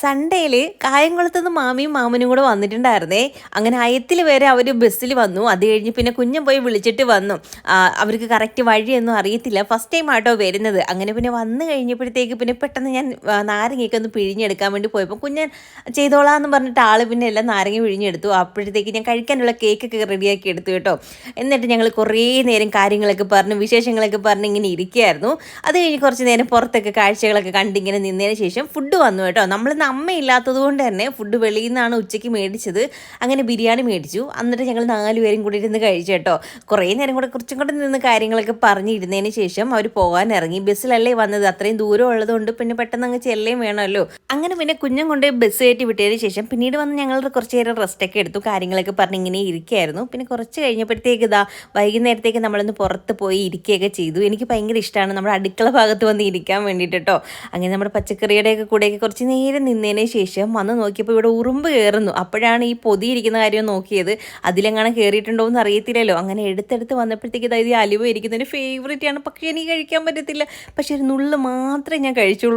സൺഡേയിൽ കായംകുളത്തുനിന്ന് മാമിയും മാമനും കൂടെ വന്നിട്ടുണ്ടായിരുന്നേ. അങ്ങനെ അയത്തിൽ വരെ അവർ ബസ്സിൽ വന്നു. അത് കഴിഞ്ഞ് പിന്നെ കുഞ്ഞൻ പോയി വിളിച്ചിട്ട് വന്നു. അവർക്ക് കറക്റ്റ് വഴിയൊന്നും അറിയത്തില്ല. ഫസ്റ്റ് ടൈം ആട്ടോ വരുന്നത്. അങ്ങനെ പിന്നെ വന്നു കഴിഞ്ഞപ്പോഴത്തേക്ക് പിന്നെ പെട്ടെന്ന് ഞാൻ നാരങ്ങയൊക്കെ ഒന്ന് പിഴിഞ്ഞെടുക്കാൻ വേണ്ടി പോയപ്പോൾ കുഞ്ഞൻ ചെയ്തോളാം എന്ന് പറഞ്ഞിട്ട് ആൾ പിന്നെ എല്ലാം നാരങ്ങ പിഴിഞ്ഞെടുത്തു. അപ്പോഴത്തേക്ക് ഞാൻ കഴിക്കാനുള്ള കേക്കൊക്കെ റെഡിയാക്കി എടുത്തു കേട്ടോ. എന്നിട്ട് ഞങ്ങൾ കുറേ നേരം കാര്യങ്ങളൊക്കെ പറഞ്ഞ് വിശേഷങ്ങളൊക്കെ പറഞ്ഞ് ഇങ്ങനെ ഇരിക്കുകയായിരുന്നു. അത് കഴിഞ്ഞ് കുറച്ച് നേരം പുറത്തൊക്കെ കാഴ്ചകളൊക്കെ കണ്ടിങ്ങനെ നിന്നതിന് ശേഷം ഫുഡ് വന്നു കേട്ടോ. നമ്മളിന്ന് അമ്മയില്ലാത്തത് കൊണ്ട് തന്നെ ഫുഡ് വെളിയിൽ നിന്നാണ് ഉച്ചയ്ക്ക് മേടിച്ചത്. അങ്ങനെ ബിരിയാണി മേടിച്ചു. എന്നിട്ട് ഞങ്ങൾ നാലുപേരും കൂടി ഇരുന്ന് കഴിച്ചു കേട്ടോ. കുറേ നേരം കൂടെ കുറച്ചും കൂടെ നിന്ന് കാര്യങ്ങളൊക്കെ പറഞ്ഞിരുന്നതിന് ശേഷം അവർ പോകാൻ ഇറങ്ങി. ബസ്സിലല്ലേ വന്നത്. അത്രയും ദൂരം ഉള്ളതുകൊണ്ട് പിന്നെ പെട്ടെന്ന് അങ്ങ് ചെല്ലേം വേണമല്ലോ. അങ്ങനെ പിന്നെ കുഞ്ഞും കൊണ്ട് ബസ് കയറ്റി വിട്ടതിന് ശേഷം പിന്നീട് വന്ന് ഞങ്ങൾ കുറച്ച് നേരം റെസ്റ്റൊക്കെ എടുത്തു. കാര്യങ്ങളൊക്കെ പറഞ്ഞ് ഇങ്ങനെ ഇരിക്കുകയായിരുന്നു പിന്നെ കുറച്ച് കഴിഞ്ഞപ്പോഴത്തേക്ക് ഇതാ വൈകുന്നേരത്തേക്ക് നമ്മളൊന്ന് പുറത്ത് പോയി ഇരിക്കുകയൊക്കെ ചെയ്തു. എനിക്ക് ഭയങ്കര ഇഷ്ടമാണ്. നമ്മുടെ അടുക്കള ഭാഗത്ത് വന്ന് ഇരിക്കാൻ വേണ്ടിയിട്ട് കേട്ടോ. അങ്ങനെ നമ്മുടെ പച്ചക്കറിയുടെയൊക്കെ കൂടെയൊക്കെ കുറച്ച് നേരം നിന്നതിന് ശേഷം വന്ന് നോക്കിയപ്പോൾ ഇവിടെ ഉറുമ്പ് കയറുന്നു അപ്പോഴാണ് ഈ പൊതിയിരിക്കുന്ന കാര്യം നോക്കിയത്. അതിലെങ്ങനെ കയറിയിട്ടുണ്ടോ എന്ന് അറിയത്തില്ലല്ലോ. അങ്ങനെ എടുത്തെടുത്ത് വന്നപ്പോഴത്തേക്ക് ഇതായത് ഈ അലുവ ഇരിക്കുന്നതിന് ഫേവറേറ്റ് ആണ്. പക്ഷേ എനിക്ക് കഴിക്കാൻ പറ്റത്തില്ല. പക്ഷേ ഒരു നുള്ളു മാത്രമേ ഞാൻ കഴിച്ചുള്ളൂ.